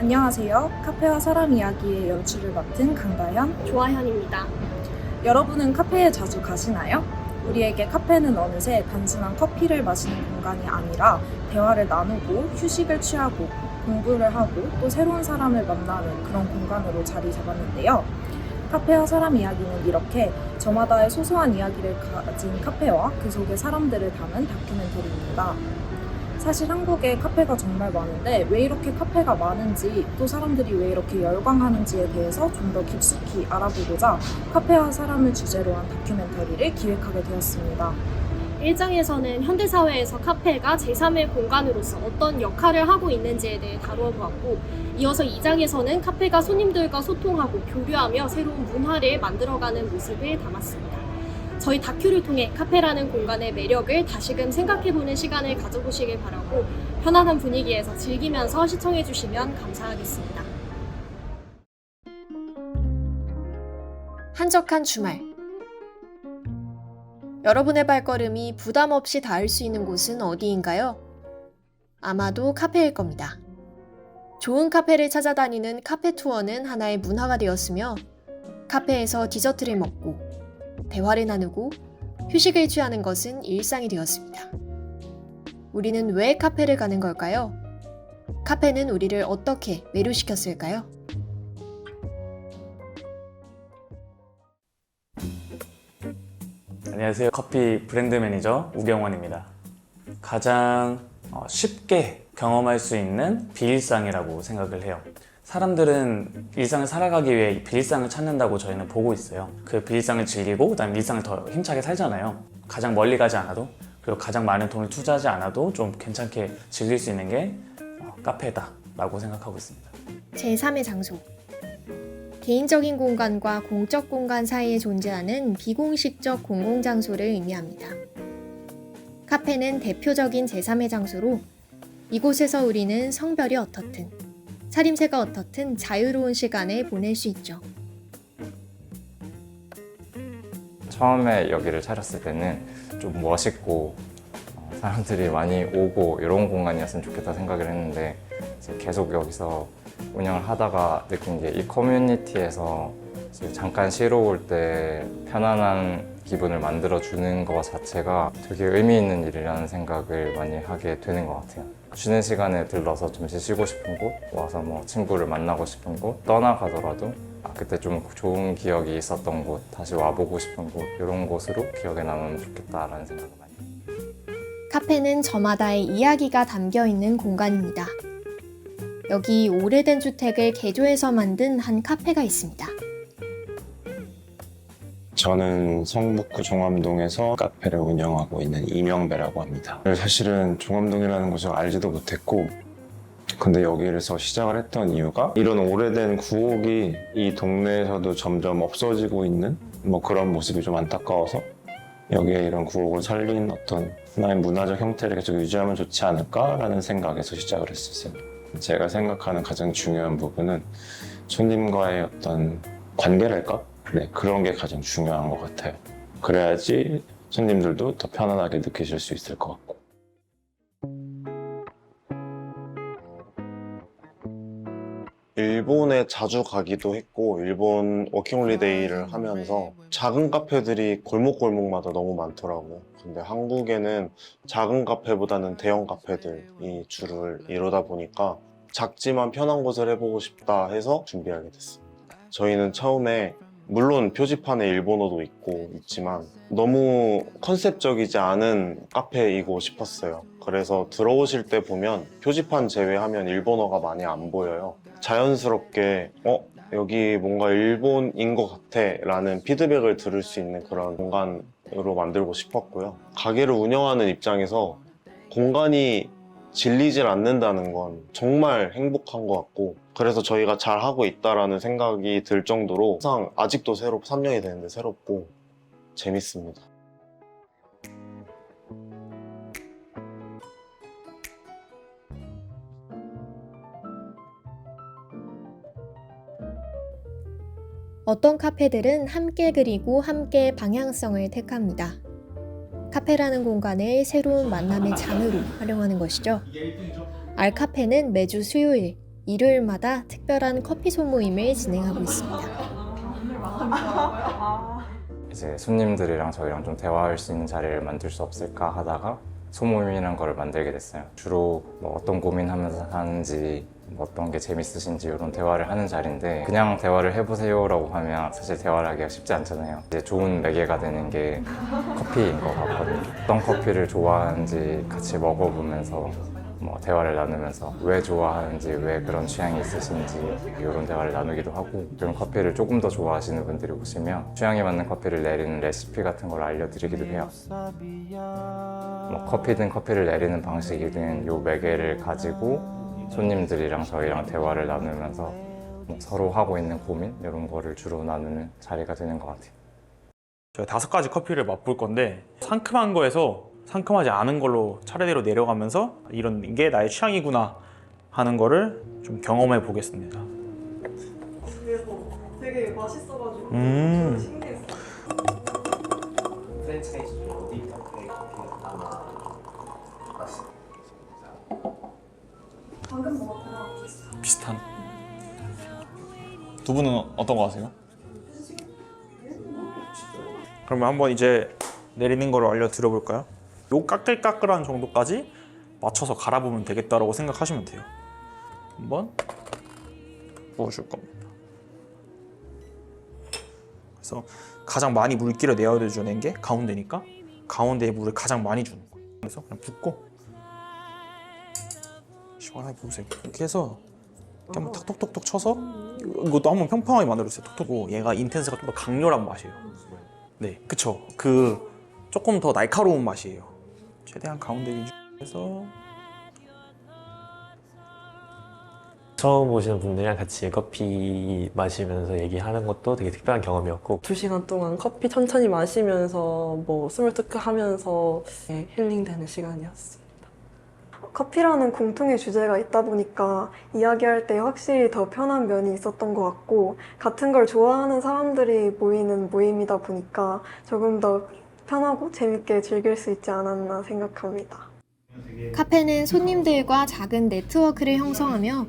안녕하세요. 카페와 사람 이야기의 연출을 맡은 강다현. 조아현입니다. 여러분은 카페에 자주 가시나요? 우리에게 카페는 어느새 단순한 커피를 마시는 공간이 아니라 대화를 나누고 휴식을 취하고 공부를 하고 또 새로운 사람을 만나는 그런 공간으로 자리 잡았는데요. 카페와 사람 이야기는 이렇게 저마다의 소소한 이야기를 가진 카페와 그 속의 사람들을 담은 다큐멘터리입니다. 사실 한국에 카페가 정말 많은데 왜 이렇게 카페가 많은지 또 사람들이 왜 이렇게 열광하는지에 대해서 좀 더 깊숙이 알아보고자 카페와 사람을 주제로 한 다큐멘터리를 기획하게 되었습니다. 1장에서는 현대사회에서 카페가 제3의 공간으로서 어떤 역할을 하고 있는지에 대해 다루어 보았고, 이어서 2장에서는 카페가 손님들과 소통하고 교류하며 새로운 문화를 만들어가는 모습을 담았습니다. 저희 다큐를 통해 카페라는 공간의 매력을 다시금 생각해보는 시간을 가져보시길 바라고, 편안한 분위기에서 즐기면서 시청해주시면 감사하겠습니다. 한적한 주말. 여러분의 발걸음이 부담 없이 닿을 수 있는 곳은 어디인가요? 아마도 카페일 겁니다. 좋은 카페를 찾아다니는 카페 투어는 하나의 문화가 되었으며, 카페에서 디저트를 먹고, 대화를 나누고, 휴식을 취하는 것은 일상이 되었습니다. 우리는 왜 카페를 가는 걸까요? 카페는 우리를 어떻게 매료시켰을까요? 안녕하세요. 커피 브랜드 매니저 우경원입니다. 가장 어, 쉽게 경험할 수 있는 비일상이라고 생각을 해요. 사람들은 일상을 살아가기 위해 비일상을 찾는다고 저희는 보고 있어요. 그 비일상을 즐기고 그다음에 일상을 더 힘차게 살잖아요. 가장 멀리 가지 않아도 그리고 가장 많은 돈을 투자하지 않아도 좀 괜찮게 즐길 수 있는 게 어, 카페다라고 생각하고 있습니다. 제3의 장소. 개인적인 공간과 공적 공간 사이에 존재하는 비공식적 공공장소를 의미합니다. 카페는 대표적인 제3의 장소로 이곳에서 우리는 성별이 어떻든, 차림새가 어떻든 자유로운 시간을 보낼 수 있죠. 처음에 여기를 차렸을 때는 좀 멋있고 어, 사람들이 많이 오고 이런 공간이었으면 좋겠다 생각을 했는데 계속 여기서 운영을 하다가 느낀 게 이 커뮤니티에서 잠깐 쉬러 올 때 편안한 기분을 만들어 주는 것 자체가 되게 의미 있는 일이라는 생각을 많이 하게 되는 것 같아요. 쉬는 시간에 들러서 잠시 쉬고 싶은 곳, 와서 뭐 친구를 만나고 싶은 곳, 떠나가더라도 아, 그때 좀 좋은 기억이 있었던 곳, 다시 와보고 싶은 곳, 이런 곳으로 기억에 남으면 좋겠다라는 생각을 많이 해요. 카페는 저마다의 이야기가 담겨 있는 공간입니다. 여기 오래된 주택을 개조해서 만든 한 카페가 있습니다. 저는 성북구 종암동에서 카페를 운영하고 있는 이명배라고 합니다. 사실은 종암동이라는 곳을 알지도 못했고 근데 여기에서 시작을 했던 이유가 이런 오래된 구옥이 이 동네에서도 점점 없어지고 있는 뭐 그런 모습이 좀 안타까워서 여기에 이런 구옥을 살린 어떤 하나의 문화적 형태를 계속 유지하면 좋지 않을까라는 생각에서 시작을 했었어요. 제가 생각하는 가장 중요한 부분은 손님과의 어떤 관계랄까? 네, 그런 게 가장 중요한 것 같아요. 그래야지 손님들도 더 편안하게 느끼실 수 있을 것 같고. 일본에 자주 가기도 했고 일본 워킹홀리데이를 하면서 작은 카페들이 골목골목마다 너무 많더라고요. 근데 한국에는 작은 카페보다는 대형 카페들이 주를 이루다 보니까 작지만 편한 곳을 해보고 싶다 해서 준비하게 됐습니다. 저희는 처음에 물론 표지판에 일본어도 있고 있지만 너무 컨셉적이지 않은 카페이고 싶었어요. 그래서 들어오실 때 보면 표지판 제외하면 일본어가 많이 안 보여요. 자연스럽게 어 여기 뭔가 일본인 것 같아 라는 피드백을 들을 수 있는 그런 공간으로 만들고 싶었고요. 가게를 운영하는 입장에서 공간이 질리질 않는다는 건 정말 행복한 것 같고 그래서 저희가 잘 하고 있다라는 생각이 들 정도로 항상 아직도 새롭 3년이 되는데 새롭고 재밌습니다. 어떤 카페들은 함께 그리고 함께 방향성을 택합니다. 카페라는 공간을 새로운 만남의 장으로 활용하는 것이죠. 알카페는 매주 수요일 일요일마다 특별한 커피 소모임을 진행하고 있습니다. 이제 손님들이랑 저희랑 좀 대화할 수 있는 자리를 만들 수 없을까 하다가 소모임이라는 걸 만들게 됐어요. 주로 뭐 어떤 고민하면서 사는지 뭐 어떤 게 재밌으신지 이런 대화를 하는 자리인데 그냥 대화를 해보세요라고 하면 사실 대화를 하기가 쉽지 않잖아요. 이제 좋은 매개가 되는 게 커피인 것 같거든요. 어떤 커피를 좋아하는지 같이 먹어보면서 뭐 대화를 나누면서 왜 좋아하는지 왜 그런 취향이 있으신지 이런 대화를 나누기도 하고 그런 커피를 조금 더 좋아하시는 분들이 오시면 취향에 맞는 커피를 내리는 레시피 같은 걸 알려드리기도 해요. 뭐 커피든 커피를 내리는 방식이든 요 매개를 가지고 손님들이랑 저희랑 대화를 나누면서 뭐 서로 하고 있는 고민 이런 거를 주로 나누는 자리가 되는 것 같아요. 저희 다섯 가지 커피를 맛볼 건데 상큼한 거에서 상큼하지 않은 걸로 차례대로 내려가면서 이런 게 나의 취향이구나 하는 거를 좀 경험해 보겠습니다. 되게 맛있어가지고 음. 신기했어요. 방금 먹었던 거랑 비슷한. 비슷한. 두 분은 어떤 거 하세요? 그러면 한번 이제 내리는 거를 알려드려 볼까요? 요 까끌까끌한 정도까지 맞춰서 갈아보면 되겠다라고 생각하시면 돼요. 한번 부어줄 겁니다. 그래서 가장 많이 물기를 내어주는 게 가운데니까 가운데에 물을 가장 많이 주는 거예요. 그래서 그냥 붓고 시원하게 부으세요. 이렇게 해서 이렇게 한번 톡톡톡톡 쳐서 이것도 한번 평평하게 만들어주세요. 톡톡. 얘가 인텐스가 좀 더 강렬한 맛이에요. 네, 그쵸. 그 조금 더 날카로운 맛이에요. 최대한 가운데 위주해서 처음 오시는 분들이랑 같이 커피 마시면서 얘기하는 것도 되게 특별한 경험이었고 두 시간 동안 커피 천천히 마시면서 뭐 스몰 토크 하면서 네, 힐링되는 시간이었습니다. 커피라는 공통의 주제가 있다 보니까 이야기할 때 확실히 더 편한 면이 있었던 것 같고 같은 걸 좋아하는 사람들이 모이는 모임이다 보니까 조금 더 편하고 재밌게 즐길 수 있지 않았나 생각합니다. 카페는 손님들과 작은 네트워크를 형성하며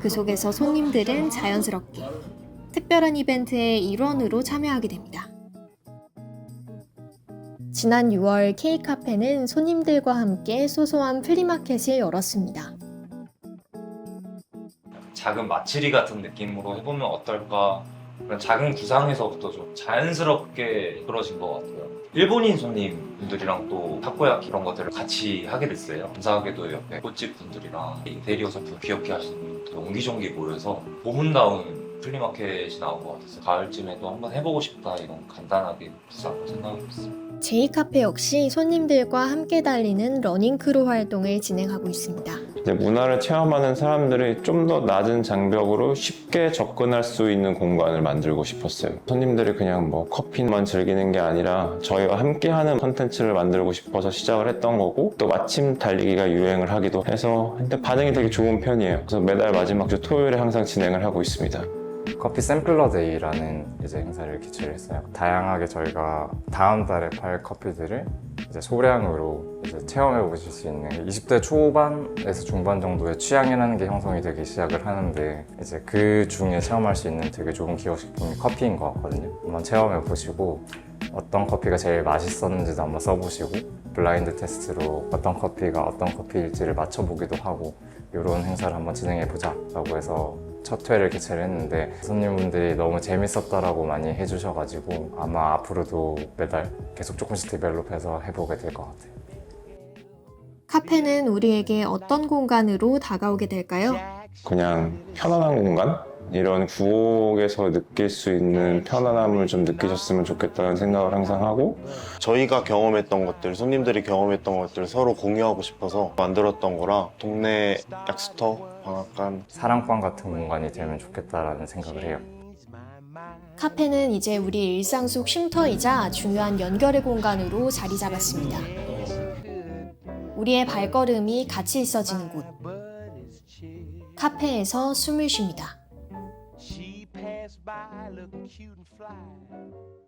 그 속에서 손님들은 자연스럽게 특별한 이벤트의 일원으로 참여하게 됩니다. 지난 6월 K카페는 손님들과 함께 소소한 플리마켓을 열었습니다. 작은 마치리 같은 느낌으로 해보면 어떨까? 작은 구상에서부터 좀 자연스럽게 그러진 것 같아요. 일본인 손님분들이랑 또 타코야키 이런 것들을 같이 하게 됐어요. 감사하게도 옆에 꽃집 분들이랑 인테리어 소품 귀엽게 하시는 분들 옹기종기 모여서 보문다운 플리마켓이 나온 것 같았어요 가을쯤에도 한번 해보고 싶다 이런 간단하게 구상을 생각하고 있어요 J카페 역시 손님들과 함께 달리는 러닝크루 활동을 진행하고 있습니다. 이제 문화를 체험하는 사람들이 좀 더 낮은 장벽으로 쉽게 접근할 수 있는 공간을 만들고 싶었어요. 손님들이 그냥 뭐 커피만 즐기는 게 아니라 저희와 함께하는 컨텐츠를 만들고 싶어서 시작을 했던 거고 또 마침 달리기가 유행을 하기도 해서 근데 반응이 되게 좋은 편이에요. 그래서 매달 마지막 주 토요일에 항상 진행을 하고 있습니다. 커피 샘플러 데이라는 이제 행사를 개최를 했어요. 다양하게 저희가 다음 달에 팔 커피들을 이제 소량으로 이제 체험해 보실 수 있는 20대 초반에서 중반 정도의 취향이라는 게 형성이 되기 시작을 하는데 이제 그 중에 체험할 수 있는 되게 좋은 기호식품이 커피인 것 같거든요. 한번 체험해 보시고 어떤 커피가 제일 맛있었는지도 한번 써보시고 블라인드 테스트로 어떤 커피가 어떤 커피일지를 맞춰보기도 하고 이런 행사를 한번 진행해 보자라고 해서 첫 회를 개최를 했는데 손님분들이 너무 재밌었다라고 많이 해주셔가지고 아마 앞으로도 매달 계속 조금씩 디벨롭해서 해보게 될 것 같아요. 카페는 우리에게 어떤 공간으로 다가오게 될까요? 그냥 편안한 공간? 이런 구옥에서 느낄 수 있는 편안함을 좀 느끼셨으면 좋겠다는 생각을 항상 하고 저희가 경험했던 것들, 손님들이 경험했던 것들 서로 공유하고 싶어서 만들었던 거라 동네 약수터, 방앗간 사랑방 같은 공간이 되면 좋겠다라는 생각을 해요. 카페는 이제 우리 일상 속 쉼터이자 중요한 연결의 공간으로 자리 잡았습니다. 우리의 발걸음이 같이 있어지는 곳. 카페에서 숨을 쉽니다. By looking cute and fly.